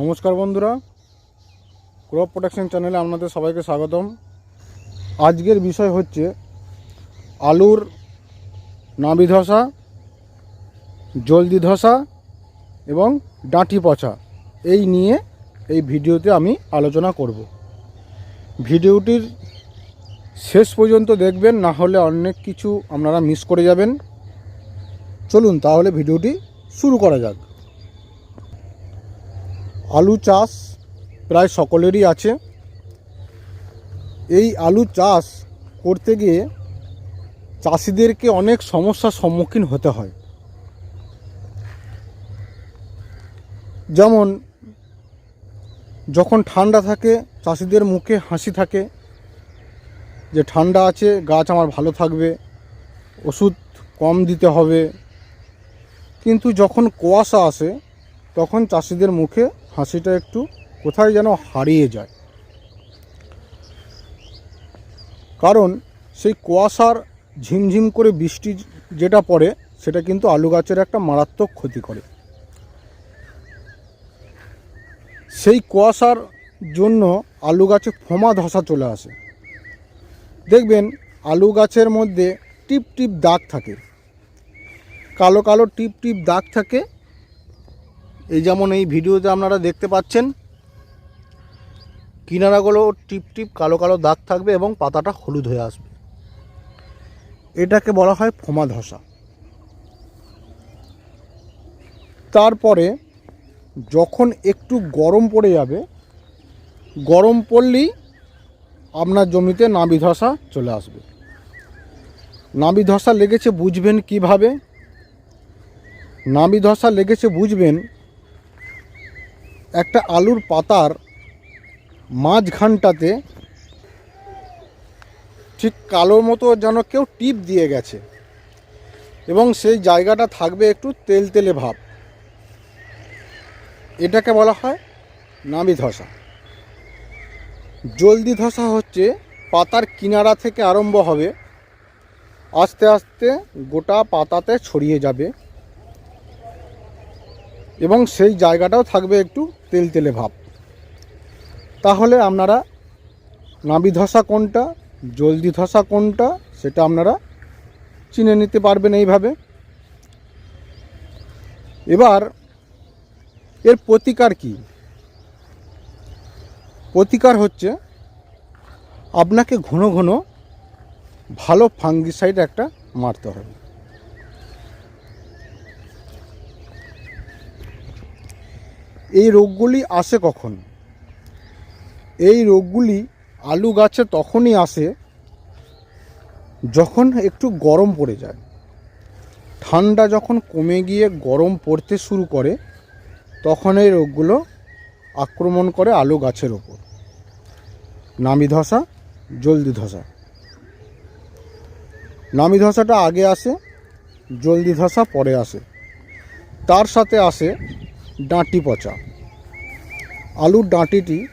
নমস্কার বন্ধুরা crop protection চ্যানেলে আপনাদের সবাইকে স্বাগতম। আজকের বিষয় হচ্ছে আলুর নাবি ধসা, জলদি ধসা এবং ডাঁটি পচা। এই নিয়ে এই ভিডিওতে আমি আলোচনা করব। ভিডিওটির শেষ পর্যন্ত দেখবেন, না হলে অনেক কিছু আপনারা মিস করে যাবেন। চলুন তাহলে ভিডিওটি শুরু করা যাক। আলু চাষ প্রায় সকলেরই আছে। এই আলু চাষ করতে গিয়ে চাষিদেরকে অনেক সমস্যার সম্মুখীন হতে হয়। যেমন, যখন ঠান্ডা থাকে, চাষিদের মুখে হাসি থাকে, যে ঠান্ডা আছে, গাছ আমার ভালো থাকবে, ওষুধ কম দিতে হবে। কিন্তু যখন কুয়াশা আসে, তখন চাষিদের মুখে হাসিটা একটু কোথায় যেন হারিয়ে যায়। কারণ সেই কুয়াশার ঝিমঝিম করে বৃষ্টি যেটা পড়ে, সেটা কিন্তু আলু গাছের একটা মারাত্মক ক্ষতি করে। সেই কুয়াশার জন্য আলু গাছে ফোমা ধসা চলে আসে। দেখবেন আলু গাছের মধ্যে টিপ টিপ দাগ থাকে। কালো কালো টিপ টিপ দাগ থাকে এই যেমন এই ভিডিওতে আপনারা দেখতে পাচ্ছেন, কিনারাগুলো টিপ টিপ কালো কালো দাগ থাকবে এবং পাতাটা হলুদ হয়ে আসবে। এটাকে বলা হয় ফোমা ধসা। তারপরে যখন একটু গরম পড়ে যাবে, গরম পড়লেই আপনার জমিতে নাবি ধসা চলে আসবে। নাবি ধসা লেগেছে বুঝবেন কীভাবে? নাবি ধসা লেগেছে বুঝবেন একটা আলুর পাতার মাঝখানটাতে ঠিক কালোর মতো যেন কেউ টিপ দিয়ে গেছে। এবং সেই জায়গাটা থাকবে একটু তেল তেলে ভাব। এটাকে বলা হয় নামি ধসা। জলদি ধসা হচ্ছে, পাতার কিনারা থেকে আরম্ভ হবে। আস্তে আস্তে গোটা পাতাতে ছড়িয়ে যাবে। এবং সেই জায়গাটাও থাকবে একটু তেল তেলে ভাব। তাহলে আপনারা নাবি ধসা কোনটা, জলদি ধসা কোনটা, সেটা আপনারা চিনে নিতে পারবেন এইভাবে। এবার এর প্রতিকার কি? প্রতিকার হচ্ছে আপনাকে ঘন ঘন ভালো ফাঙ্গিসাইড একটা মারতে হবে। এই রোগগুলি আসে কখন? এই রোগগুলি আলু গাছে তখনই আসে যখন একটু গরম পড়ে যায়। ঠান্ডা যখন কমে গিয়ে গরম পড়তে শুরু করে, তখন এই রোগগুলো আক্রমণ করে আলু গাছের ওপর। নামি ধসা, জলদি ধসা। নামি ধসাটা আগে আসে, জলদি ধসা পরে আসে। তার সাথে আসে ডাঁটি পচা। আলুর ডাঁটিটি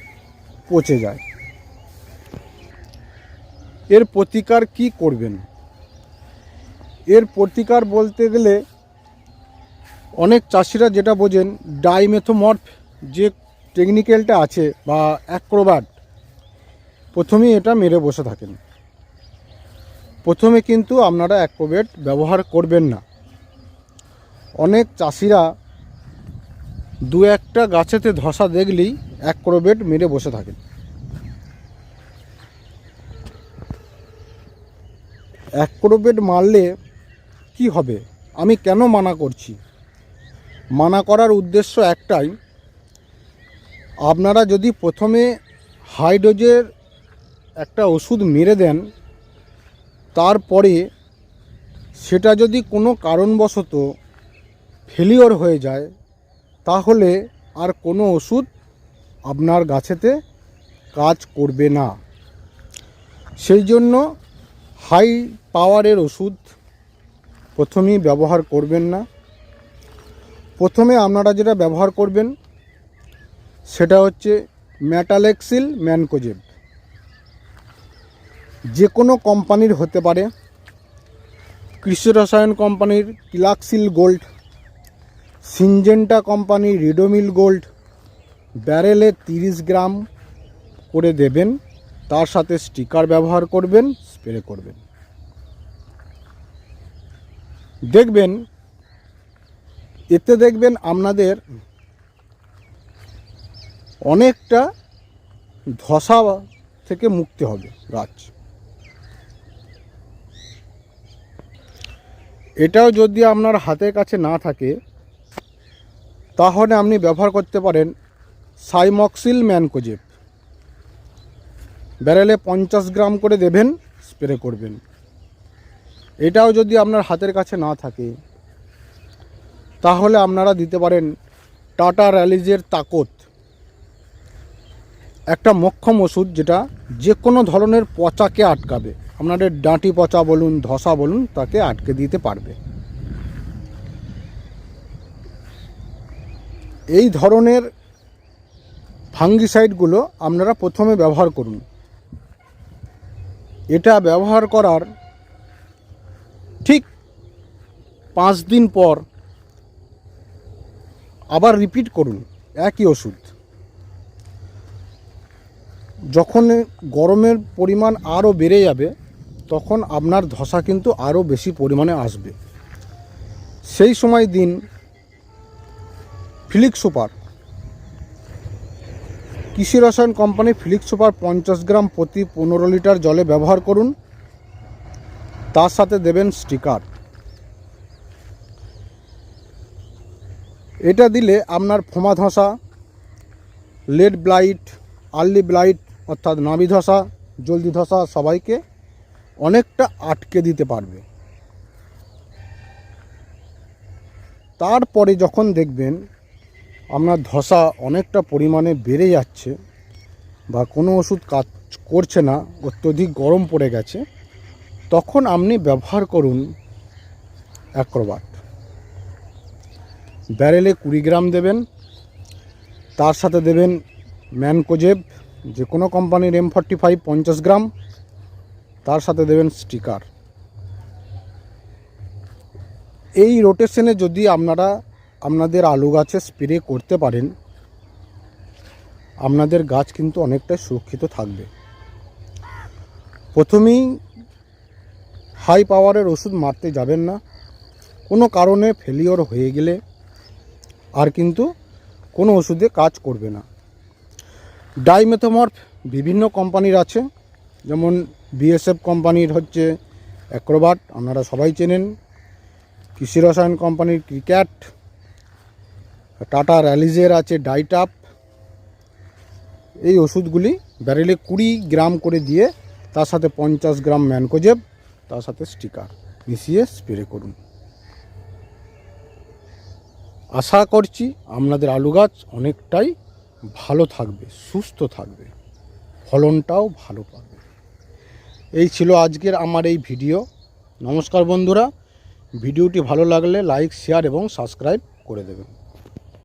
পচে যায়। এর প্রতিকার কি করবেন? এর প্রতিকার বলতে গেলে অনেক চাষিরা যেটা বোঝেন, ডাইমেথোমর্ফ যে টেকনিক্যালটা আছে বা অ্যাক্রোব্যাট প্রথমেই এটা মেরে বসে থাকেন। প্রথমে কিন্তু আপনারা অ্যাক্রোবেট ব্যবহার করবেন না। অনেক চাষিরা দু একটা গাছেতে ধসা দেখলেই এক ক্রোবেট মেরে বসে থাকেন। এক ক্রোবেট মারলে কি হবে? আমি কেন মানা করছি? মানা করার উদ্দেশ্য একটাই, আপনারা যদি প্রথমে হাইড্রোজের একটা ওষুধ মেরে দেন, তারপরে সেটা যদি কোনো কারণবশত ফেলিওর হয়ে যায় তাহলে আর কোনো ওষুধ আপনার গাছেতে কাজ করবে না। সেই জন্য হাই পাওয়ারের ওষুধ প্রথমেই ব্যবহার করবেন না। প্রথমে আপনারা যেটা ব্যবহার করবেন, সেটা হচ্ছে ম্যাটালেক্সিল ম্যানকোজেব। যে কোনো কোম্পানির হতে পারে, কৃষি রসায়ন কোম্পানির কিলাক্সিল gold Syngenta company Ridomil gold ব্যারেলে তিরিশ গ্রাম করে দেবেন। তার সাথে স্টিকার ব্যবহার করবেন, স্প্রে করবেন। দেখবেন, এতে দেখবেন আপনাদের অনেকটা ধসা থেকে মুক্তি হবে গাছ। এটাও যদি আপনার হাতের কাছে না থাকে তাহলে আপনি ব্যবহার করতে পারেন সাইমক্সিল ম্যানকোজেব। ব্যারেলে পঞ্চাশ গ্রাম করে দেবেন, স্প্রে করবেন। এটাও যদি আপনার হাতের কাছে না থাকে, তাহলে আপনারা দিতে পারেন টাটা র্যালিজের তাকত। একটা মক্ষম ওষুধ যেটা যে কোনো ধরনের পচাকে আটকাবে। আপনাদের ডাঁটি পচা বলুন, ধসা বলুন, তাকে আটকে দিতে পারবে। এই ধরনের ফাঙ্গিসাইডগুলো আপনারা প্রথমে ব্যবহার করুন। এটা ব্যবহার করার ঠিক পাঁচ দিন পর আবার রিপিট করুন, একই ওষুধ। যখন গরমের পরিমাণ আরও বেড়ে যাবে, তখন আপনার ধসা কিন্তু আরও বেশি পরিমাণে আসবে। সেই সময় দিন ফিলিক্স সুপার। কৃষি রসায়ন কোম্পানি ফিলিক্স সুপার পঞ্চাশ গ্রাম প্রতি পনেরো লিটার জলে ব্যবহার করুন। তার সাথে দেবেন স্টিকার। এটা দিলে আপনার ফোমা ধসা, লেড ব্লাইট, আর্লি ব্লাইট অর্থাৎ নাভি ধসা, জলদি ধসা সবাইকে অনেকটা আটকে দিতে পারবে। তারপরে যখন দেখবেন আপনার ধসা অনেকটা পরিমাণে বেড়ে যাচ্ছে বা কোনো ওষুধ কাজ করছে না, অত্যধিক গরম পড়ে গেছে, তখন আপনি ব্যবহার করুন অ্যাক্রোবাট। ব্যারেলে কুড়ি গ্রাম দেবেন, তার সাথে দেবেন ম্যানকোজেব, যে কোনো কোম্পানির এম ফর্টি ফাইভ পঞ্চাশ গ্রাম, তার সাথে দেবেন স্টিকার। এই রোটেশনে যদি আপনারা আপনাদের আলু গাছে স্প্রে করতে পারেন, আপনাদের গাছ কিন্তু অনেকটা সুরক্ষিত থাকবে। প্রথমেই হাই পাওয়ারের ওষুধ মারতে যাবেন না, কোনো কারণে ফেলিওর হয়ে গেলে আর কিন্তু কোনো ওষুধে কাজ করবে না। ডাইমেথোমর্ফ বিভিন্ন কোম্পানির আছে, যেমন বিএসএফ কোম্পানির হচ্ছে অ্যাক্রোবাট আপনারা সবাই চেনেন। কৃষি রসায়ন কোম্পানির ক্রিক্যাট টাটা র্যালিজের আছে ডাইটাপ এই ওষুধগুলি ব্যারেলে কুড়ি গ্রাম করে দিয়ে তার সাথে পঞ্চাশ গ্রাম ম্যানকোজেব, তার সাথে স্টিকার। মিশিয়ে স্প্রে করুন। আশা করছি আপনাদের আলু গাছ অনেকটাই ভালো থাকবে, সুস্থ থাকবে। ফলনটাও ভালো পাবে। এই ছিল আজকের আমার এই ভিডিও। নমস্কার বন্ধুরা। ভিডিওটি ভালো লাগলে লাইক, শেয়ার এবং সাবস্ক্রাইব করে দেবেন।